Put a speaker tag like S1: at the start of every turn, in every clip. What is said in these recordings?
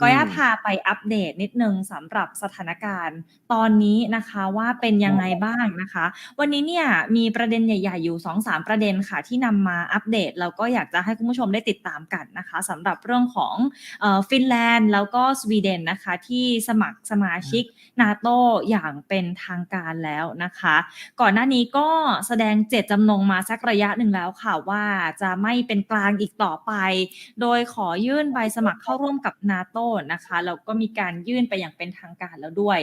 S1: ก็ย่า
S2: อืม
S1: พาไปอัปเดตนิดนึงสำหรับสถานการณ์ ตอนนี้นะคะว่าเป็นยังไงบ้างนะคะ วันนี้เนี่ยมีประเด็นใหญ่ ๆ อยู่ 2-3 ประเด็นค่ะ ที่นำมาอัปเดตแล้วก็อยากจะให้คุณผู้ชมได้ติดตามกันนะคะสำหรับเรื่องของเออฟินแลนด์แล้วก็สวีเดนนะคะ ที่สมัครสมาชิกนาโตอย่างเป็นทางการแล้วนะคะ ก่อนหน้านี้ก็แสดงเจตจำนงมาสักระยะหนึ่งแล้วค่ะว่าจะไม่เป็นกลางอีกต่อไป โดยขอยื่นใบสมัครเข้าร่วมกับนาโตนะคะแล้วก็มีการยื่นไปอย่างเป็นทางการแล้วด้วย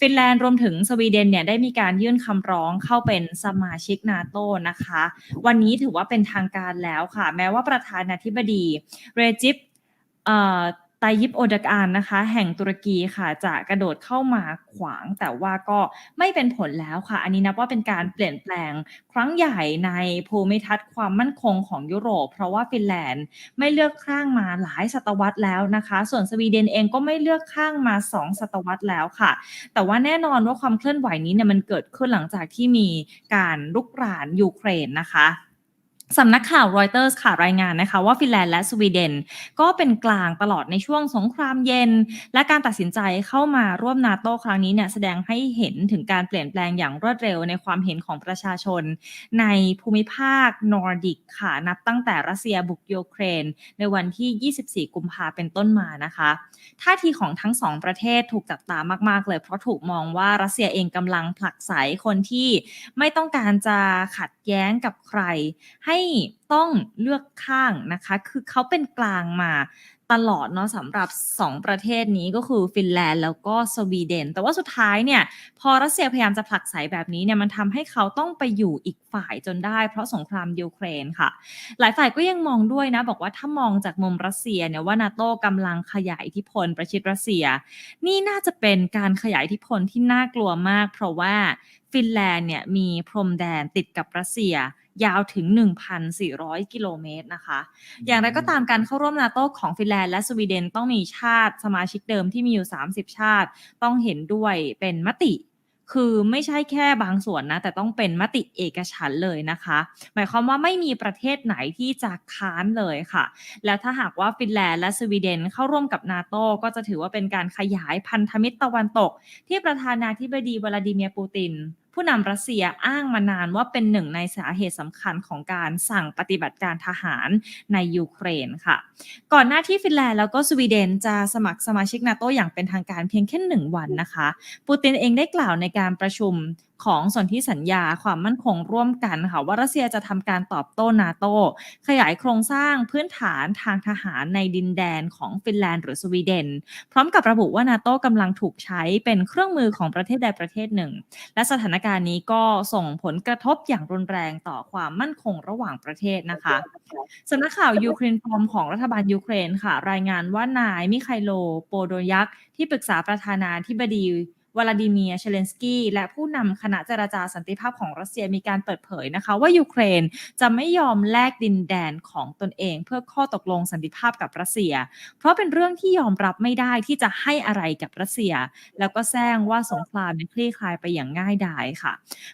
S1: ฟินแลนด์รวมถึงสวีเดนเนี่ยได้มีการยื่นคำร้องเข้าเป็นสมาชิกนาโตนะคะ วันนี้ถือว่าเป็นทางการแล้วค่ะ แม้ว่าประธานาธิบดีเรจิปเอ่อ ไตยิปโอดากานนะคะ แห่งตุรกีค่ะจะกระโดดเข้ามาขวาง แต่ว่าก็ไม่เป็นผลแล้วค่ะ อันนี้นับว่าเป็นการเปลี่ยนแปลงครั้งใหญ่ในภูมิทัศน์ความมั่นคงของยุโรป เพราะว่าฟินแลนด์ไม่เลือกข้างมาหลายศตวรรษแล้วนะคะ ส่วนสวีเดนเองก็ไม่เลือกข้างมา 2 ศตวรรษแล้วค่ะ แต่ว่าแน่นอนว่าความเคลื่อนไหวนี้เนี่ยมันเกิดขึ้นหลังจากที่มีการลุกรานยูเครนนะคะ สำนักข่าวรอยเตอร์สค่ะรายงานนะคะว่าฟินแลนด์และสวีเดน ก็เป็นกลางตลอดในช่วงสงครามเย็น และการตัดสินใจเข้ามาร่วมนาโตครั้งนี้เนี่ยแสดงให้เห็นถึงการเปลี่ยนแปลงอย่างรวดเร็วในความเห็นของประชาชน ในภูมิภาคนอร์ดิกค่ะนับตั้งแต่รัสเซียบุกยูเครน ในวันที่ 24 กุมภาเป็นต้นมานะคะท่าทีของทั้งสองประเทศถูกจับตามาก ๆ เลย เพราะถูกมองว่ารัสเซียเองกำลังผลักไสคนที่ไม่ต้องการจะขัดแย้งกับใครให้ต้องเลือกข้างนะคะ คือเขาเป็นกลางมาตลอดเนาะสำหรับ 2 ประเทศนี้ก็คือฟินแลนด์แล้วก็สวีเดน แต่ว่าสุดท้ายเนี่ยพอรัสเซียพยายามจะผลักไสแบบนี้เนี่ยมันทำให้เขาต้องไปอยู่อีกฝ่ายจนได้ เพราะสงครามยูเครนค่ะ หลายฝ่ายก็ยังมองด้วยนะ บอกว่าถ้ามองจากมุมรัสเซียเนี่ยว่านาโต้กำลังขยายอิทธิพลประชิดรัสเซีย นี่น่าจะเป็นการขยายอิทธิพลที่น่ากลัวมาก เพราะว่าฟินแลนด์เนี่ยมีพรมแดนติดกับรัสเซีย ยาวถึง 1,400 กิโลเมตรนะคะ อย่างไรก็ตามการเข้าร่วมนาโตของฟินแลนด์และสวีเดนต้องมีชาติสมาชิกเดิมที่มีอยู่ 30 ชาติต้องเห็นด้วยเป็นมติคือไม่ใช่แค่บางส่วนนะ แต่ต้องเป็นมติเอกฉันท์เลยนะคะ หมายความว่าไม่มีประเทศไหนที่จะค้านเลยค่ะ แล้วถ้าหากว่าฟินแลนด์และสวีเดนเข้าร่วมกับนาโตก็จะถือว่าเป็นการขยายพันธมิตรตะวันตก ที่ประธานาธิบดีวลาดิเมียร์ปูติน ผู้นำรัสเซียอ้างมานานว่าเป็นหนึ่งในสาเหตุสำคัญของการสั่งปฏิบัติการทหารในยูเครนค่ะ ก่อนหน้าที่ฟินแลนด์แล้วก็สวีเดนจะสมัครสมาชิกนาโตอย่างเป็นทางการเพียงแค่หนึ่งวันนะคะ ปูตินเองได้กล่าวในการประชุม ของสนธิสัญญาความมั่นคงร่วมกันค่ะว่ารัสเซียจะทำการตอบโต้นาโตขยายโครงสร้างพื้นฐานทางทหารในดินแดนของฟินแลนด์หรือสวีเดน พร้อมกับระบุว่านาโตกำลังถูกใช้เป็นเครื่องมือของประเทศใดประเทศหนึ่ง และสถานการณ์นี้ก็ส่งผลกระทบอย่างรุนแรงต่อความมั่นคงระหว่างประเทศนะคะสำนักข่าวยูเครนฟอมของรัฐบาลยูเครนค่ะ รายงานว่านายมิไคโลโปโดยักที่ปรึกษาประธานาธิบดี วลาดิเมียร์เชเลนสกี้และผู้นำคณะเจรจาสันติภาพของรัสเซียมีการเปิดเผยนะคะว่ายูเครนจะไม่ยอมแลกดินแดนของตนเอง เพื่อข้อตกลงสันติภาพกับรัสเซีย เพราะเป็นเรื่องที่ยอมรับไม่ได้ที่จะให้อะไรกับรัสเซีย แล้วก็แซงว่าสงครามนคลี่คลายไปอย่างง่ายดายค่ะ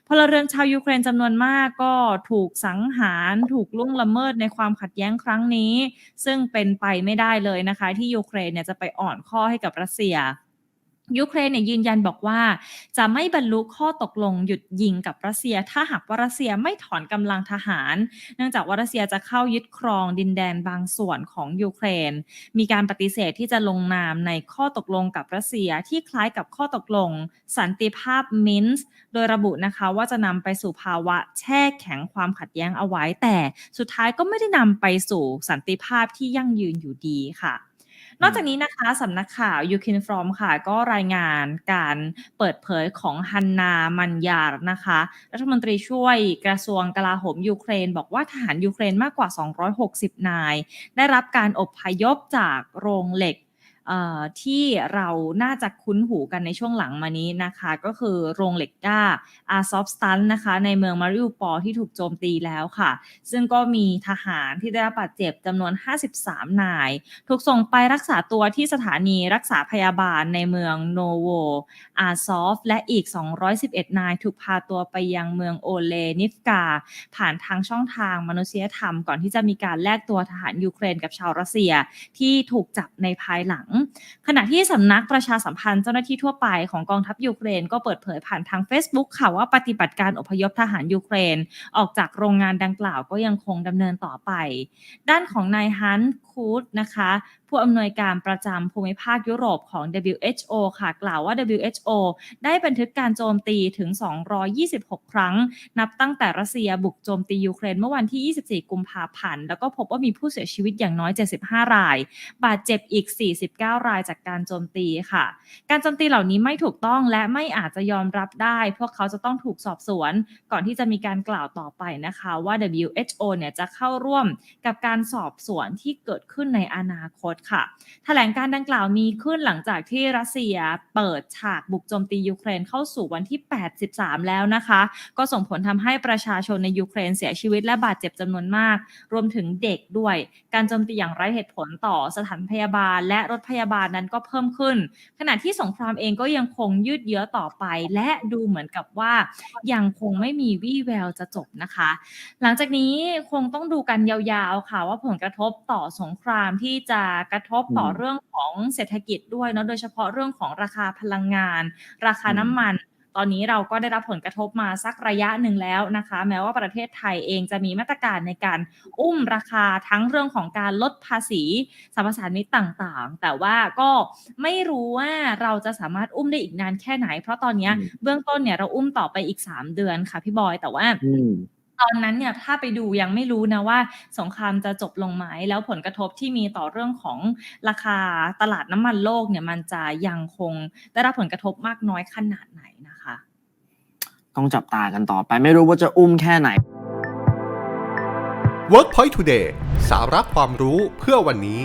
S1: พลเรือนชาวยูเครนจำนวนมากก็ถูกสังหารถูกล่วงละเมิดในความขัดแย้งครั้งนี้ ซึ่งเป็นไปไม่ได้เลยนะคะ ที่ยูเครนเนี่ยจะไปอ่อนข้อให้กับรัสเซีย ยูเครนเนี่ยยืนยันบอกว่า จะไม่บรรลุข้อตกลงหยุดยิงกับรัสเซีย ถ้าหากว่ารัสเซียไม่ถอนกำลังทหาร เนื่องจากว่ารัสเซียจะเข้ายึดครองดินแดนบางส่วนของยูเครน มีการปฏิเสธที่จะลงนามในข้อตกลงกับรัสเซียที่คล้ายกับข้อตกลง สันติภาพมินส์โดยระบุนะคะว่าจะนำไปสู่ภาวะแช่แข็งความขัดแย้งเอาไว้ แต่สุดท้ายก็ไม่ได้นำไปสู่สันติภาพที่ยั่งยืนอยู่ดีค่ะ นอกจากนี้นะคะสำนักข่าวยูคินฟรอมค่ะ ก็รายงานการเปิดเผยของฮันนามันยาร์นะคะ รัฐมนตรีช่วยกระทรวงกลาโหมยูเครน บอกว่าทหารยูเครนมากกว่า 260 นาย ได้รับการอบพยพจากโรงเหล็ก ที่เราน่าจะคุ้นหูกันในช่วงหลังมานี้นะคะ ก็คือโรงเหล็กก้าอาซอฟสตันนะคะในเมืองมาริอุปอที่ถูกโจมตีแล้วค่ะ ซึ่งก็มีทหารที่ได้รับบาดเจ็บจำนวน 53 นาย ถูกส่งไปรักษาตัวที่สถานีรักษาพยาบาลในเมืองโนโวอาซอฟและอีก 211 นาย ถูกพาตัวไปยังเมืองโอเลนิฟกา ผ่านทางช่องทางมนุษยธรรม ก่อนที่จะมีการแลกตัวทหารยูเครนกับชาวรัสเซียที่ถูกจับในภายหลังขณะที่สำนักประชาสัมพันธ์เจ้าหน้าที่ทั่วไปของกองทัพยูเครน ก็เปิดเผยผ่านทาง Facebook ค่ะว่าปฏิบัติการอพยพทหารยูเครน ออกจากโรงงานดังกล่าวก็ยังคงดำเนินต่อไป ด้านของนายฮันต์คูดนะคะผู้อำนวยการประจำภูมิภาคยุโรปของ WHO ค่ะกล่าวว่า WHO ได้บันทึกการโจมตีถึง 226 ครั้ง นับตั้งแต่รัสเซียบุกโจมตียูเครนเมื่อวันที่ 24 กุมภาพันธ์ แล้วก็พบว่ามีผู้เสียชีวิตอย่างน้อย 75 ราย บาดเจ็บอีก 40 49รายจากการโจมตีค่ะ การโจมตีเหล่านี้ไม่ถูกต้องและไม่อาจจะยอมรับได้ พวกเขาจะต้องถูกสอบสวน ก่อนที่จะมีการกล่าวต่อไปนะคะว่า WHO เนี่ยจะเข้าร่วมกับการสอบสวนที่เกิดขึ้นในอนาคตค่ะแถลงการดังกล่าวมีขึ้นหลังจากที่รัสเซียเปิดฉากบุกโจมตียูเครนเข้าสู่วันที่ 83 แล้วนะคะ ก็ส่งผลทำให้ประชาชนในยูเครนเสียชีวิตและบาดเจ็บจำนวนมาก รวมถึงเด็กด้วย การโจมตีอย่างไร้เหตุผลต่อสถานพยาบาล และรถพยาบาลนั้นก็เพิ่มขึ้น ขณะที่สงครามเองก็ยังคงยืดเยื้อต่อไป และดูเหมือนกับว่ายังคงไม่มีวี่แววจะจบนะคะ หลังจากนี้คงต้องดูกันยาวๆค่ะ ว่าผลกระทบต่อสงครามที่จะกระทบต่อ
S2: อืม
S1: เรื่องของเศรษฐกิจด้วยเนาะโดยเฉพาะเรื่องของราคาพลังงาน ราคา
S2: อืม
S1: น้ำมัน ตอนนี้เราก็ได้รับผลกระทบมาสักระยะหนึ่งแล้วนะคะ แม้ว่าประเทศไทยเองจะมีมาตรการในการอุ้มราคาทั้งเรื่องของการลดภาษีสรรพสามิตต่างๆ แต่ว่าก็ไม่รู้ว่าเราจะสามารถอุ้มได้อีกนานแค่ไหน เพราะตอนเนี้ย
S2: อืม
S1: เบื้องต้นเนี่ยเราอุ้มต่อไปอีก 3 เดือนค่ะพี่บอยแต่ว่า
S2: อืม
S1: ตอนนั้นเนี่ยถ้าไปดูยังไม่รู้นะว่าสงครามจะจบลงไหมแล้วผลกระทบที่มีต่อเรื่องของราคาตลาดน้ำมันโลกเนี่ยมันจะยังคงได้รับผลกระทบมากน้อยขนาดไหนนะคะ
S2: ต้องจับตากันต่อไปไม่รู้ว่าจะอุ้มแค่ไหน
S3: WorkPoint Today สาระความรู้เพื่อวันนี้